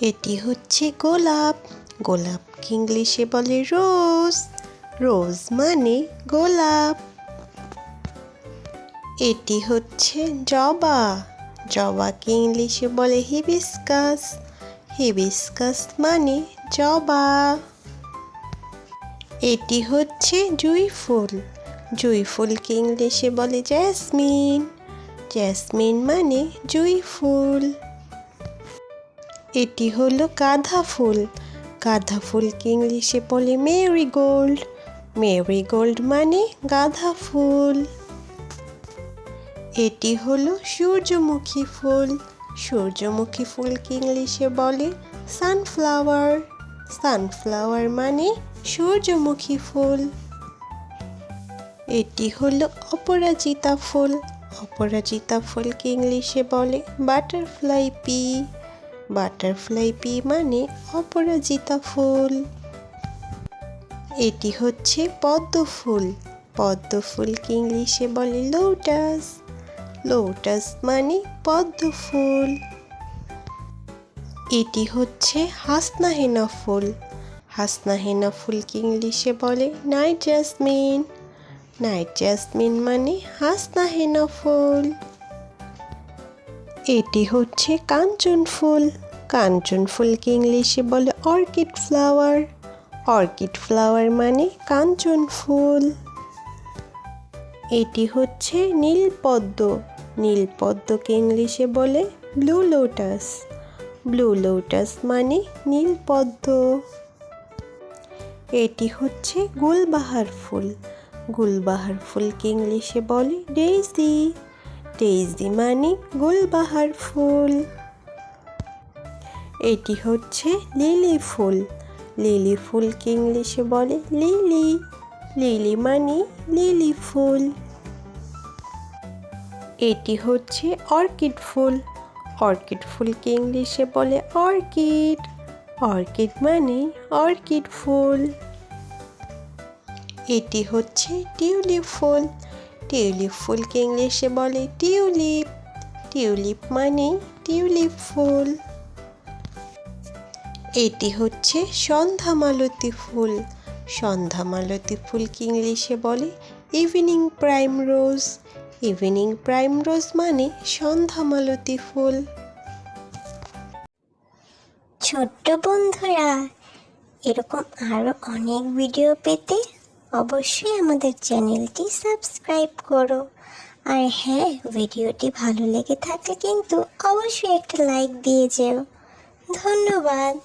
এটি হচ্ছে গোলাপ। গোলাপ ইংলিশে বলে? রোজ। রোজ মানে গোলাপ। এটি হচ্ছে জবা। জবাকে ইংলিশে বলে? হিবিস্কাস। হিবিস্কাস মানে জবা। এটি হচ্ছে জুঁই ফুল। জুঁই ফুলকে ইংলিশে বলে? জ্যাসমিন। জ্যাসমিন মানে জুঁই ফুল। এটি হলো গাঁদা ফুল। গাঁদা ফুলকে ইংলিশে বলে মেরিগোল্ড মেরিগোল্ড মানে গাঁদা ফুল। এটি হলো সূর্যমুখী ফুল। সূর্যমুখী ফুলকে ইংলিশে বলে সানফ্লাওয়ার সানফ্লাওয়ার মানে সূর্যমুখী ফুল। এটি হলো অপরাজিতা ফুল। অপরাজিতা ফুলকে ইংলিশে বলে বাটারফ্লাই পি বাটারফ্লাই পি মানে অপরাজিতা ফুল। এটি হচ্ছে পদ্ম ফুল। পদ্ম ফুলকে ইংলিশে বলে লোটাস লোটাস মানে পদ্ম ফুল। এটি হচ্ছে হাসনাহেনা ফুল। হাসনাহেনা ফুলকে ইংলিশে বলে নাইট জাসমিন নাইট জাসমিন মানে হাসনাহেনা ফুল। এটি হচ্ছে কাঞ্চন ফুল। কাঞ্চন ফুলকে ইংলিশে বলে অর্কিড ফ্লাওয়ার। অর্কিড ফ্লাওয়ার মানে কাঞ্চন ফুল। এটি হচ্ছে নীলপদ্ম। নীলপদ্মকে ইংলিশে বলে ব্লু লোটাস। ব্লু লোটাস মানে নীলপদ্ম। এটি হচ্ছে গুলবাহার ফুল। গুলবাহার ফুলকে ইংলিশে বলে ডেইজি ডেইজি মানে গুলবাহার ফুল। এটি হচ্ছে লিলি ফুল। লিলি ফুলকে ইংলিশে বলে লিলি। লিলি মানে লিলি ফুল। এটি হচ্ছে অর্কিড ফুল। অর্কিড ফুলকে ইংলিশে বলে অর্কিড। অর্কিড মানে অর্কিড ফুল। এটি হচ্ছে টিউলিপ ফুল। টিউলিপ ফুলকে ইংলিশে বলে টিউলিপ। টিউলিপ মানে টিউলিপ ফুল। এটি হচ্ছে সন্ধ্যামালতী ফুল। সন্ধ্যামালতী ফুলকে ইংলিশে বলে evening primrose. Evening primrose মানে সন্ধ্যামালতী ফুল। ছোট্ট বন্ধুরা, এরকম আরও অনেক ভিডিও পেতে অবশ্যই আমাদের চ্যানেলটি সাবস্ক্রাইব করো। আর হ্যাঁ ভিডিওটি ভালো লেগে থাকলে কিন্তু অবশ্যই একটা লাইক দিয়ে যেও। ধন্যবাদ।